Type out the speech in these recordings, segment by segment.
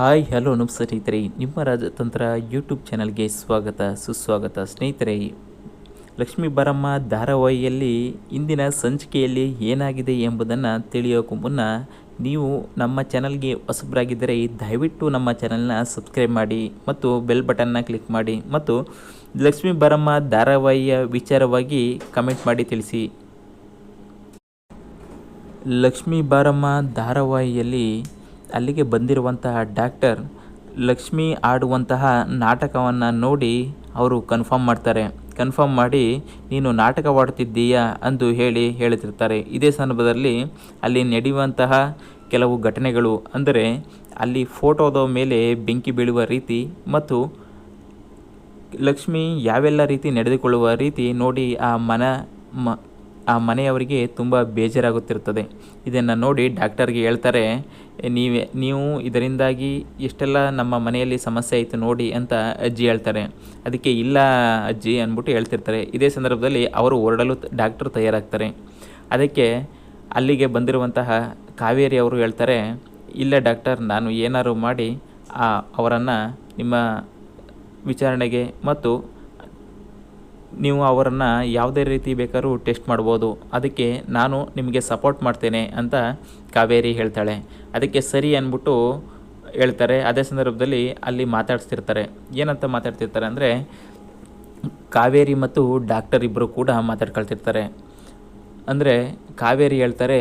Hi, hello ನಮಸ್ತೆ ಸ್ನೇಹಿತರೆ. ನಿಮ್ಮ ರಾಜತಂತ್ರ ಯೂಟ್ಯೂಬ್ ಚಾನಲ್ಗೆ ಸ್ವಾಗತ, ಸುಸ್ವಾಗತ ಸ್ನೇಹಿತರೆ. ಲಕ್ಷ್ಮೀ ಬರಮ್ಮ ಧಾರಾವಾಹಿಯಲ್ಲಿ ಇಂದಿನ ಸಂಚಿಕೆಯಲ್ಲಿ ಏನಾಗಿದೆ ಎಂಬುದನ್ನು ತಿಳಿಯೋಕ್ಕೂ ಮುನ್ನ ನೀವು ನಮ್ಮ ಚಾನಲ್ಗೆ ಹೊಸಬರಾಗಿದ್ದರೆ ದಯವಿಟ್ಟು ನಮ್ಮ ಚಾನಲ್ನ ಸಬ್ಸ್ಕ್ರೈಬ್ ಮಾಡಿ ಮತ್ತು ಬೆಲ್ ಬಟನ್ನ ಕ್ಲಿಕ್ ಮಾಡಿ ಮತ್ತು ಲಕ್ಷ್ಮೀ ಬರಮ್ಮ ಧಾರಾವಾಹಿಯ ವಿಚಾರವಾಗಿ ಕಮೆಂಟ್ ಮಾಡಿ ತಿಳಿಸಿ. ಲಕ್ಷ್ಮೀ ಬಾರಮ್ಮ ಧಾರಾವಾಹಿಯಲ್ಲಿ ಅಲ್ಲಿಗೆ ಬಂದಿರುವಂತಹ ಡಾಕ್ಟರ್ ಲಕ್ಷ್ಮಿ ಆಡುವಂತಹ ನಾಟಕವನ್ನು ನೋಡಿ ಅವರು ಕನ್ಫರ್ಮ್ ಮಾಡ್ತಾರೆ. ಕನ್ಫರ್ಮ್ ಮಾಡಿ, ನೀನು ನಾಟಕವಾಡುತ್ತಿದ್ದೀಯಾ ಅಂದು ಹೇಳಿ ಹೇಳುತ್ತಿರ್ತಾರೆ ಇದೇ ಸಂದರ್ಭದಲ್ಲಿ ಅಲ್ಲಿ ನಡೆಯುವಂತಹ ಕೆಲವು ಘಟನೆಗಳು ಅಂದರೆ, ಅಲ್ಲಿ ಫೋಟೋದ ಮೇಲೆ ಬೆಂಕಿ ಬೀಳುವ ರೀತಿ ಮತ್ತು ಲಕ್ಷ್ಮಿ ಯಾವೆಲ್ಲ ರೀತಿ ನಡೆದುಕೊಳ್ಳುವ ರೀತಿ ನೋಡಿ ಆ ಮನ ಮ ಆ ಮನೆಯವರಿಗೆ ತುಂಬ ಬೇಜಾರಾಗುತ್ತಿರುತ್ತದೆ. ಇದನ್ನು ನೋಡಿ ಡಾಕ್ಟರ್ಗೆ ಹೇಳ್ತಾರೆ, ನೀವೇ, ನೀವು ಇದರಿಂದಾಗಿ ಎಷ್ಟೆಲ್ಲ ನಮ್ಮ ಮನೆಯಲ್ಲಿ ಸಮಸ್ಯೆ ಆಯಿತು ನೋಡಿ ಅಂತ ಅಜ್ಜಿ ಹೇಳ್ತಾರೆ. ಅದಕ್ಕೆ ಇಲ್ಲ ಅಜ್ಜಿ ಅಂದ್ಬಿಟ್ಟು ಹೇಳ್ತಿರ್ತಾರೆ. ಇದೇ ಸಂದರ್ಭದಲ್ಲಿ ಅವರು ಹೊರಡಲು ಡಾಕ್ಟರ್ ತಯಾರಾಗ್ತಾರೆ. ಅದಕ್ಕೆ ಅಲ್ಲಿಗೆ ಬಂದಿರುವಂತಹ ಕಾವೇರಿ ಅವರು ಹೇಳ್ತಾರೆ, ಇಲ್ಲ ಡಾಕ್ಟರ್ ನಾನು ಏನಾದ್ರು ಮಾಡಿ ಅವರನ್ನು ನಿಮ್ಮ ವಿಚಾರಣೆಗೆ ಮತ್ತು ನೀವು ಅವರನ್ನು ಯಾವುದೇ ರೀತಿ ಬೇಕಾದ್ರೂ ಟೆಸ್ಟ್ ಮಾಡ್ಬೋದು. ಅದಕ್ಕೆ ನಾನು ನಿಮಗೆ ಸಪೋರ್ಟ್ ಮಾಡ್ತೇನೆ ಅಂತ ಕಾವೇರಿ ಹೇಳ್ತಾಳೆ. ಅದಕ್ಕೆ ಸರಿ ಅಂದ್ಬಿಟ್ಟು ಹೇಳ್ತಾರೆ. ಅದೇ ಸಂದರ್ಭದಲ್ಲಿ ಅಲ್ಲಿ ಮಾತಾಡ್ಸ್ತಿರ್ತಾರೆ. ಏನಂತ ಮಾತಾಡ್ತಿರ್ತಾರೆ ಅಂದರೆ ಕಾವೇರಿ ಮತ್ತು ಡಾಕ್ಟರ್ ಇಬ್ಬರು ಕೂಡ ಮಾತಾಡ್ಕೊಳ್ತಿರ್ತಾರೆ. ಅಂದರೆ ಕಾವೇರಿ ಹೇಳ್ತಾರೆ,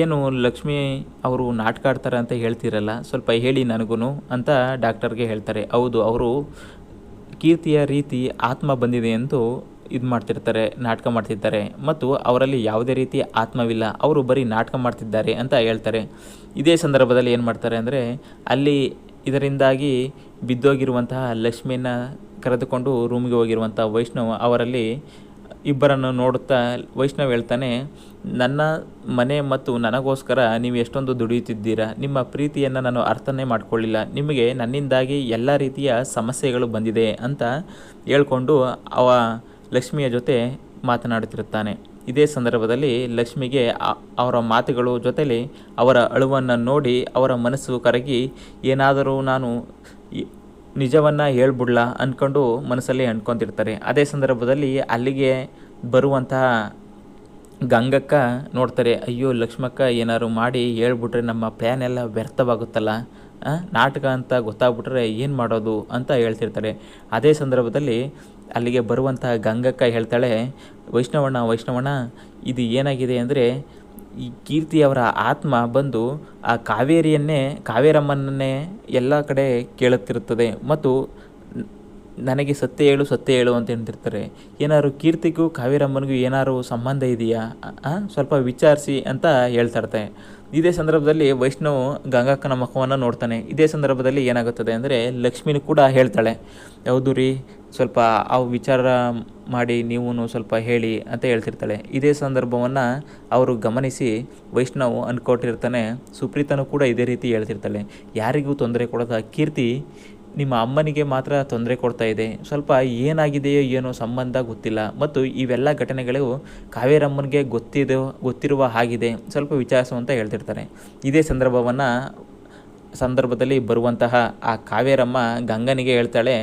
ಏನು ಲಕ್ಷ್ಮಿ ಅವರು ನಾಟಕ ಆಡ್ತಾರೆ ಅಂತ ಹೇಳ್ತಿರಲ್ಲ? ಸ್ವಲ್ಪ ಹೇಳಿ ನನಗೂ ಅಂತ ಡಾಕ್ಟರ್ಗೆ ಹೇಳ್ತಾರೆ. ಹೌದು, ಅವರು ಕೀರ್ತಿಯ ರೀತಿ ಆತ್ಮ ಬಂದಿದೆ ಎಂದು ಇದು ಮಾಡ್ತಿರ್ತಾರೆ, ನಾಟಕ ಮಾಡ್ತಿರ್ತಾರೆ ಮತ್ತು ಅವರಲ್ಲಿ ಯಾವುದೇ ರೀತಿ ಆತ್ಮವಿಲ್ಲ. ಅವರು ಬರೀ ನಾಟಕ ಮಾಡ್ತಿದ್ದಾರೆ ಅಂತ ಹೇಳ್ತಾರೆ. ಇದೇ ಸಂದರ್ಭದಲ್ಲಿ ಏನು ಮಾಡ್ತಾರೆ ಅಂದರೆ ಅಲ್ಲಿ ಇದರಿಂದಾಗಿ ಬಿದ್ದೋಗಿರುವಂತಹ ಲಕ್ಷ್ಮಿಯನ್ನು ಕರೆದುಕೊಂಡು ರೂಮಿಗೆ ಹೋಗಿರುವಂಥ ವೈಷ್ಣವ್ ಅವರಲ್ಲಿ ಇಬ್ಬರನ್ನು ನೋಡುತ್ತಾ ವೈಷ್ಣವ್ ಹೇಳ್ತಾನೆ, ನನ್ನ ಮನೆ ಮತ್ತು ನನಗೋಸ್ಕರ ನೀವು ಎಷ್ಟೊಂದು ದುಡಿಯುತ್ತಿದ್ದೀರಾ? ನಿಮ್ಮ ಪ್ರೀತಿಯನ್ನು ನಾನು ಅರ್ಥನೇ ಮಾಡಿಕೊಳ್ಳಿಲ್ಲ. ನಿಮಗೆ ನನ್ನಿಂದಾಗಿ ಎಲ್ಲ ರೀತಿಯ ಸಮಸ್ಯೆಗಳು ಬಂದಿದೆ ಅಂತ ಹೇಳ್ಕೊಂಡು ಅವ ಲಕ್ಷ್ಮಿಯ ಜೊತೆ ಮಾತನಾಡುತ್ತಿರುತ್ತಾನೆ. ಇದೇ ಸಂದರ್ಭದಲ್ಲಿ ಲಕ್ಷ್ಮಿಗೆ ಅವರ ಮಾತುಗಳು ಜೊತೆಲಿ ಅವರ ಅಳುವನ್ನು ನೋಡಿ ಅವರ ಮನಸ್ಸು ಕರಗಿ, ಏನಾದರೂ ನಾನು ನಿಜವನ್ನು ಹೇಳ್ಬಿಡ್ಲಾ ಅಂದ್ಕೊಂಡು ಮನಸ್ಸಲ್ಲಿ ಅಂದ್ಕೊಂತಿರ್ತಾರೆ ಅದೇ ಸಂದರ್ಭದಲ್ಲಿ ಅಲ್ಲಿಗೆ ಬರುವಂತಹ ಗಂಗಕ್ಕ ನೋಡ್ತಾರೆ, ಅಯ್ಯೋ ಲಕ್ಷ್ಮಕ್ಕ ಏನಾದ್ರು ಮಾಡಿ ಹೇಳ್ಬಿಟ್ರೆ ನಮ್ಮ ಪ್ಲ್ಯಾನ್ ಎಲ್ಲ ವ್ಯರ್ಥವಾಗುತ್ತಲ್ಲ? ನಾಟಕ ಅಂತ ಗೊತ್ತಾಗ್ಬಿಟ್ರೆ ಏನು ಮಾಡೋದು? ಅಂತ ಹೇಳ್ತಿರ್ತಾರೆ. ಅದೇ ಸಂದರ್ಭದಲ್ಲಿ ಅಲ್ಲಿಗೆ ಬರುವಂತಹ ಗಂಗಕ್ಕ ಹೇಳ್ತಾಳೆ, ವೈಷ್ಣವಣ್ಣ ವೈಷ್ಣವಣ್ಣ, ಇದು ಏನಾಗಿದೆ ಅಂದರೆ ಈ ಕೀರ್ತಿಯವರ ಆತ್ಮ ಬಂದು ಆ ಕಾವೇರಿಯನ್ನೇ, ಕಾವೇರಮ್ಮನನ್ನೇ ಎಲ್ಲ ಕಡೆ ಕೇಳುತ್ತಿರುತ್ತದೆ ಮತ್ತು ನನಗೆ ಸತ್ಯ ಹೇಳು ಸತ್ಯ ಹೇಳು ಅಂತ ಹೇಳ್ತಿರ್ತಾರೆ. ಏನಾದ್ರು ಕೀರ್ತಿಗೂ ಕಾವೇರಮ್ಮನಿಗೂ ಏನಾದ್ರು ಸಂಬಂಧ ಇದೆಯಾ? ಸ್ವಲ್ಪ ವಿಚಾರಿಸಿ ಅಂತ ಹೇಳ್ತಾ ಇದೇ ಸಂದರ್ಭದಲ್ಲಿ ವೈಷ್ಣವ್ ಗಂಗಾಕ್ಕನ ಮುಖವನ್ನು ನೋಡ್ತಾನೆ. ಇದೇ ಸಂದರ್ಭದಲ್ಲಿ ಏನಾಗುತ್ತದೆ ಅಂದರೆ ಲಕ್ಷ್ಮಿನೂ ಕೂಡ ಹೇಳ್ತಾಳೆ, ಹೌದು ರೀ, ಸ್ವಲ್ಪ ಆ ವಿಚಾರ ಮಾಡಿ ನೀವು ಸ್ವಲ್ಪ ಹೇಳಿ ಅಂತ ಹೇಳ್ತಿರ್ತಾಳೆ. ಇದೇ ಸಂದರ್ಭವನ್ನು ಅವರು ಗಮನಿಸಿ ವೈಷ್ಣವ್ ಅಂದ್ಕೊಟ್ಟಿರ್ತಾನೆ ಸುಪ್ರೀತನೂ ಕೂಡ ಇದೇ ರೀತಿ ಹೇಳ್ತಿರ್ತಾಳೆ. ಯಾರಿಗೂ ತೊಂದರೆ ಕೊಡೋದ ಕೀರ್ತಿ ನಿಮ್ಮ ಅಮ್ಮನಿಗೆ ಮಾತ್ರ ತೊಂದರೆ ಕೊಡ್ತಾ ಇದೆ. ಸ್ವಲ್ಪ ಏನಾಗಿದೆಯೋ ಏನೋ ಸಂಬಂಧ ಗೊತ್ತಿಲ್ಲ. ಮತ್ತು ಇವೆಲ್ಲ ಘಟನೆಗಳು ಕಾವೇರಮ್ಮನಿಗೆ ಗೊತ್ತಿದೋ, ಗೊತ್ತಿರುವ ಹಾಗಿದೆ. ಸ್ವಲ್ಪ ವಿಚಾರಿಸು ಅಂತ ಹೇಳ್ತಿರ್ತಾರೆ. ಇದೇ ಸಂದರ್ಭವನ್ನು ಸಂದರ್ಭದಲ್ಲಿ ಬರುವಂತಹ ಆ ಕಾವೇರಮ್ಮ ಗಂಗನಿಗೆ ಹೇಳ್ತಾಳೆ,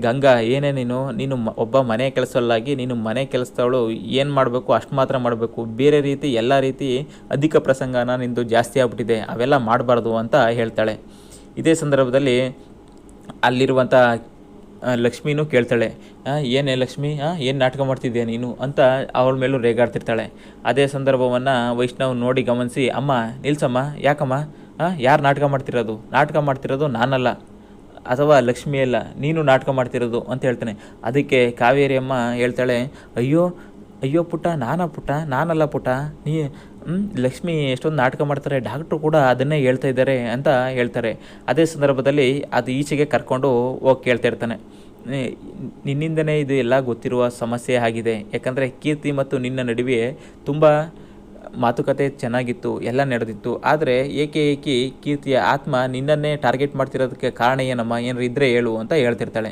ಗಂಗಾ, ಏನೇ ನೀನು ನೀನು ಒಬ್ಬ ಮನೆ ಕೆಲಸಲ್ಲಾಗಿ ನೀನು ಮನೆ ಕೆಲಸದವಳು, ಏನು ಮಾಡಬೇಕು, ಅಷ್ಟು ಮಾತ್ರ ಮಾಡಬೇಕು. ಬೇರೆ ರೀತಿ, ಎಲ್ಲ ರೀತಿ ಅಧಿಕ ಪ್ರಸಂಗನ ನಿಂದು ಜಾಸ್ತಿ ಆಗ್ಬಿಟ್ಟಿದೆ. ಅವೆಲ್ಲ ಮಾಡಬಾರ್ದು ಅಂತ ಹೇಳ್ತಾಳೆ. ಇದೇ ಸಂದರ್ಭದಲ್ಲಿ ಅಲ್ಲಿರುವಂಥ ಲಕ್ಷ್ಮಿನೂ ಕೇಳ್ತಾಳೆ ಏನೇ ಲಕ್ಷ್ಮಿ ಏನು ನಾಟಕ ಮಾಡ್ತಿದ್ದೀಯ ನೀನು? ಅಂತ ಅವಳ ಮೇಲೂ ರೇಗಾಡ್ತಿರ್ತಾಳೆ. ಅದೇ ಸಂದರ್ಭವನ್ನು ವೈಷ್ಣವ್ ನೋಡಿ ಗಮನಿಸಿ, ಅಮ್ಮ, ನಿಲ್ಸಮ್ಮ, ಯಾಕಮ್ಮ? ಯಾರು ನಾಟಕ ಮಾಡ್ತಿರೋದು? ನಾಟಕ ಮಾಡ್ತಿರೋದು ನಾನಲ್ಲ. ಅಥವಾ ಲಕ್ಷ್ಮಿ ಅಲ್ಲ, ನೀನು ನಾಟಕ ಮಾಡ್ತಿರೋದು? ಅಂತ ಹೇಳ್ತಾನೆ. ಅದಕ್ಕೆ ಕಾವೇರಿ ಅಮ್ಮ ಹೇಳ್ತಾಳೆ, ಅಯ್ಯೋ ಅಯ್ಯೋ ಪುಟ್ಟ, ನಾನಾ ಪುಟ್ಟ, ನಾನಲ್ಲ ಪುಟ್ಟ, ನೀ ಲಕ್ಷ್ಮಿ ಎಷ್ಟೊಂದು ನಾಟಕ ಮಾಡ್ತಾರೆ ಡಾಕ್ಟ್ರು ಕೂಡ ಅದನ್ನೇ ಹೇಳ್ತಾ ಇದ್ದಾರೆ ಅಂತ ಹೇಳ್ತಾರೆ. ಅದೇ ಸಂದರ್ಭದಲ್ಲಿ ಅದು ಈಚೆಗೆ ಕರ್ಕೊಂಡು ಹೋಗಿ ಕೇಳ್ತಾ ಇರ್ತಾನೆ. ನಿನ್ನಿಂದನೇ ಇದು ಎಲ್ಲ ಗೊತ್ತಿರುವ ಸಮಸ್ಯೆ ಆಗಿದೆ. ಯಾಕಂದರೆ ಕೀರ್ತಿ ಮತ್ತು ನಿನ್ನ ನಡುವೆ ತುಂಬ ಮಾತುಕತೆ ಚೆನ್ನಾಗಿತ್ತು, ಎಲ್ಲ ನಡೆದಿತ್ತು. ಆದರೆ ಏಕೆ ಏಕೆ ಕೀರ್ತಿಯ ಆತ್ಮ ನಿನ್ನನ್ನೇ ಟಾರ್ಗೆಟ್ ಮಾಡ್ತಿರೋದಕ್ಕೆ ಕಾರಣ ಏನಮ್ಮ? ಏನಾರು ಇದ್ದರೆ ಹೇಳು ಅಂತ ಹೇಳ್ತಿರ್ತಾಳೆ.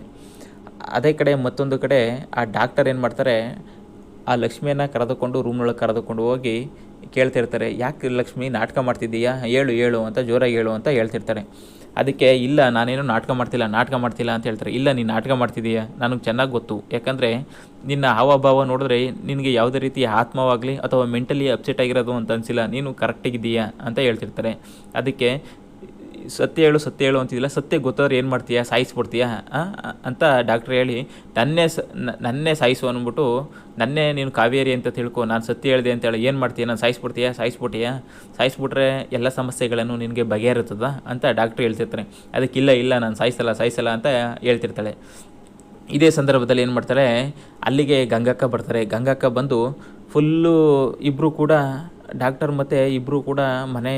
ಅದೇ ಕಡೆ ಮತ್ತೊಂದು ಕಡೆ ಆ ಡಾಕ್ಟರ್ ಏನು ಮಾಡ್ತಾರೆ ಆ ಲಕ್ಷ್ಮಿಯನ್ನು ಕರೆದುಕೊಂಡು ರೂಮ್ನೊಳಗೆ ಕರೆದುಕೊಂಡು ಹೋಗಿ ಕೇಳ್ತಿರ್ತಾರೆ, ಯಾಕೆ ಲಕ್ಷ್ಮಿ ನಾಟಕ ಮಾಡ್ತಿದ್ದೀಯಾ? ಹೇಳು ಹೇಳು ಅಂತ, ಜೋರಾಗಿ ಹೇಳು ಅಂತ ಹೇಳ್ತಿರ್ತಾರೆ. ಅದಕ್ಕೆ, ಇಲ್ಲ, ನಾನೇನು ನಾಟಕ ಮಾಡ್ತಿಲ್ಲ ನಾಟಕ ಮಾಡ್ತಿಲ್ಲ ಅಂತ ಹೇಳ್ತಾರೆ. ಇಲ್ಲ, ನೀನು ನಾಟಕ ಮಾಡ್ತಿದ್ದೀಯಾ? ನನಗೆ ಚೆನ್ನಾಗಿ ಗೊತ್ತು. ಯಾಕಂದರೆ, ನಿನ್ನ ಹಾವಭಾವ ನೋಡಿದ್ರೆ ನಿನಗೆ ಯಾವುದೇ ರೀತಿಯ ಆತ್ಮವಾಗಲಿ ಅಥವಾ ಮೆಂಟಲಿ ಅಪ್ಸೆಟ್ ಆಗಿರೋದು ಅಂತ ಅನಿಸಿಲ್ಲ. ನೀನು ಕರೆಕ್ಟಾಗಿದ್ದೀಯಾ ಅಂತ ಹೇಳ್ತಿರ್ತಾರೆ. ಅದಕ್ಕೆ ಸತ್ಯ ಹೇಳು ಸತ್ಯ ಹೇಳು ಅಂತಿದ್ದಿಲ್ಲ. ಸತ್ಯ ಗೊತ್ತಾದ್ರೆ ಏನು ಮಾಡ್ತೀಯಾ? ಸಾಯಿಸ್ಬಿಡ್ತೀಯಾ? ಅಂತ ಡಾಕ್ಟ್ರ್ ಹೇಳಿ, ನನ್ನೇ ಸ ನನ್ನೇ ಸಾಯಿಸು ಅಂದ್ಬಿಟ್ಟು, ನನ್ನೇ ನೀನು ಕಾವೇರಿ ಅಂತ ತಿಳ್ಕೊ, ನಾನು ಸತ್ಯ ಹೇಳಿದೆ ಅಂತ ಹೇಳಿ. ಏನು ಮಾಡ್ತೀಯ? ನಾನು ಸಾಯಿಸ್ಬಿಡ್ತೀಯಾ? ಸಾಯಿಸ್ಬಿಟ್ಟಿಯಾ? ಸಾಯಿಸ್ಬಿಟ್ರೆ ಎಲ್ಲ ಸಮಸ್ಯೆಗಳನ್ನು ನಿನಗೆ ಬಗೆಹರುತ್ತದ ಅಂತ ಡಾಕ್ಟ್ರ್ ಹೇಳ್ತಿರ್ತಾರೆ. ಅದಕ್ಕಿಲ್ಲ ಇಲ್ಲ ನಾನು ಸಾಯಿಸಲ್ಲ ಸಾಯಿಸಲ್ಲ ಅಂತ ಹೇಳ್ತಿರ್ತಾಳೆ. ಇದೇ ಸಂದರ್ಭದಲ್ಲಿ ಏನು ಮಾಡ್ತಾರೆ, ಅಲ್ಲಿಗೆ ಗಂಗಕ್ಕ ಬರ್ತಾರೆ. ಗಂಗಕ್ಕ ಬಂದು, ಫುಲ್ಲು ಇಬ್ಬರು ಕೂಡ, ಡಾಕ್ಟರ್ ಮತ್ತು ಇಬ್ಬರು ಕೂಡ ಮನೆ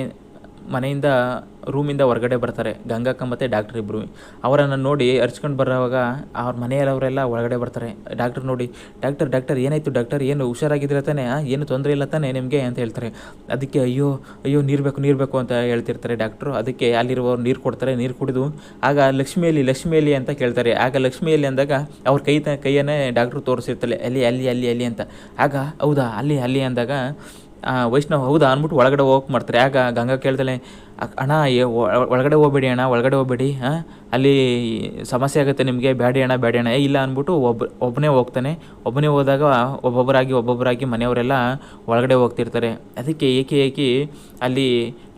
ಮನೆಯಿಂದ, ರೂಮಿಂದ ಹೊರಗಡೆ ಬರ್ತಾರೆ. ಗಂಗಕ್ಕ ಮತ್ತು ಡಾಕ್ಟರ್ ಇಬ್ಬರು ಅವರನ್ನು ನೋಡಿ ಅರ್ಚ್ಕೊಂಡು ಬರೋವಾಗ ಅವ್ರ ಮನೆಯಲ್ಲವರೆಲ್ಲ ಒಳಗಡೆ ಬರ್ತಾರೆ. ಡಾಕ್ಟರ್ ನೋಡಿ ಡಾಕ್ಟರ್ ಡಾಕ್ಟರ್ ಏನಾಯಿತು? ಡಾಕ್ಟರ್ ಏನು ಹುಷಾರಾಗಿದ್ರೆ ತಾನೇ? ಏನು ತೊಂದರೆ ಇಲ್ಲ ತಾನೇ ನಿಮಗೆ? ಅಂತ ಹೇಳ್ತಾರೆ. ಅದಕ್ಕೆ, ಅಯ್ಯೋ ಅಯ್ಯೋ, ನೀರು ಬೇಕು ನೀರು ಬೇಕು ಅಂತ ಹೇಳ್ತಿರ್ತಾರೆ ಡಾಕ್ಟ್ರು ಅದಕ್ಕೆ ಅಲ್ಲಿರುವವ್ರು ನೀರು ಕೊಡ್ತಾರೆ, ನೀರು ಕುಡಿದು. ಆಗ ಲಕ್ಷ್ಮಿಯಲ್ಲಿ ಲಕ್ಷ್ಮಿಯಲ್ಲಿ ಅಂತ ಕೇಳ್ತಾರೆ. ಆಗ ಲಕ್ಷ್ಮಿಯಲ್ಲಿ ಅಂದಾಗ ಅವ್ರ ಕೈ ಕೈಯನ್ನೇ ಡಾಕ್ಟ್ರು ತೋರಿಸಿರ್ತಾರೆ ಅಲ್ಲಿ ಅಲ್ಲಿ ಅಲ್ಲಿ ಅಲ್ಲಿ ಅಂತ. ಆಗ, ಹೌದಾ? ಅಲ್ಲಿ ಅಲ್ಲಿ ಅಂದಾಗ ವೈಷ್ಣವ್ ಹೌದಾ ಅಂದ್ಬಿಟ್ಟು ಒಳಗಡೆ ಹೋಗಕ್ಕೆ ಮಾಡ್ತಾರೆ. ಯಾಕೆ ಗಂಗಾ ಕೇಳ್ತಾಳೆ ಅಣ್ಣ ಒಳಗಡೆ ಹೋಗ್ಬೇಡಿ ಅಣ್ಣ, ಒಳಗಡೆ ಹೋಗ್ಬೇಡಿ, ಹಾಂ? ಅಲ್ಲಿ ಸಮಸ್ಯೆ ಆಗುತ್ತೆ ನಿಮಗೆ, ಬ್ಯಾಡಿ ಅಣ್ಣ ಬ್ಯಾಡಿ ಅಣ್ಣ. ಇಲ್ಲ ಅಂದ್ಬಿಟ್ಟು ಒಬ್ಬ ಒಬ್ಬನೇ ಹೋಗ್ತಾನೆ. ಒಬ್ಬನೇ ಹೋದಾಗ ಒಬ್ಬೊಬ್ಬರಾಗಿ ಒಬ್ಬೊಬ್ಬರಾಗಿ ಮನೆಯವರೆಲ್ಲ ಒಳಗಡೆ ಹೋಗ್ತಿರ್ತಾರೆ. ಅದಕ್ಕೆ ಏಕೆ ಏಕೆ ಅಲ್ಲಿ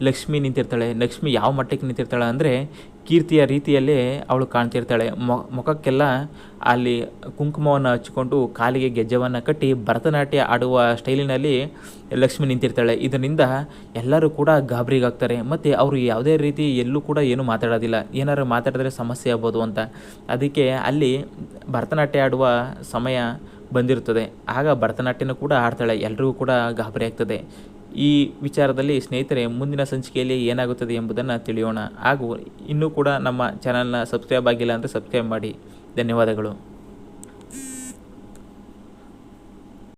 ಲಕ್ಷ್ಮಿ ನಿಂತಿರ್ತಾಳೆ. ಲಕ್ಷ್ಮಿ ಯಾವ ಮಟ್ಟಕ್ಕೆ ನಿಂತಿರ್ತಾಳೆ ಅಂದರೆ ಕೀರ್ತಿಯ ರೀತಿಯಲ್ಲೇ ಅವಳು ಕಾಣ್ತಿರ್ತಾಳೆ. ಮುಖಕ್ಕೆಲ್ಲ ಅಲ್ಲಿ ಕುಂಕುಮವನ್ನು ಹಚ್ಚಿಕೊಂಡು ಕಾಲಿಗೆ ಗೆಜ್ಜೆವನ್ನು ಕಟ್ಟಿ ಭರತನಾಟ್ಯ ಆಡುವ ಸ್ಟೈಲಿನಲ್ಲಿ ಲಕ್ಷ್ಮಿ ನಿಂತಿರ್ತಾಳೆ. ಇದರಿಂದ ಎಲ್ಲರೂ ಕೂಡ ಗಾಬರಿಗಾಗ್ತಾರೆ. ಮತ್ತು ಅವರು ಯಾವುದೇ ರೀತಿ ಎಲ್ಲೂ ಕೂಡ ಏನು ಮಾತಾಡೋದಿಲ್ಲ. ಏನಾರು ಮಾತಾಡಿದ್ರೆ ಸಮಸ್ಯೆ ಆಗ್ಬೋದು ಅಂತ. ಅದಕ್ಕೆ ಅಲ್ಲಿ ಭರತನಾಟ್ಯ ಆಡುವ ಸಮಯ ಬಂದಿರುತ್ತದೆ. ಆಗ ಭರತನಾಟ್ಯನೂ ಕೂಡ ಆಡ್ತಾಳೆ. ಎಲ್ರಿಗೂ ಕೂಡ ಗಾಬರಿ ಆಗ್ತದೆ. ಈ ವಿಚಾರದಲ್ಲಿ ಸ್ನೇಹಿತರೆ, ಮುಂದಿನ ಸಂಚಿಕೆಯಲ್ಲಿ ಏನಾಗುತ್ತದೆ ಎಂಬುದನ್ನು ತಿಳಿಯೋಣ. ಹಾಗೂ ಇನ್ನೂ ಕೂಡ ನಮ್ಮ ಚಾನಲ್ನ ಸಬ್ಸ್ಕ್ರೈಬ್ ಆಗಿಲ್ಲ ಅಂದರೆ ಸಬ್ಸ್ಕ್ರೈಬ್ ಮಾಡಿ. ಧನ್ಯವಾದಗಳು.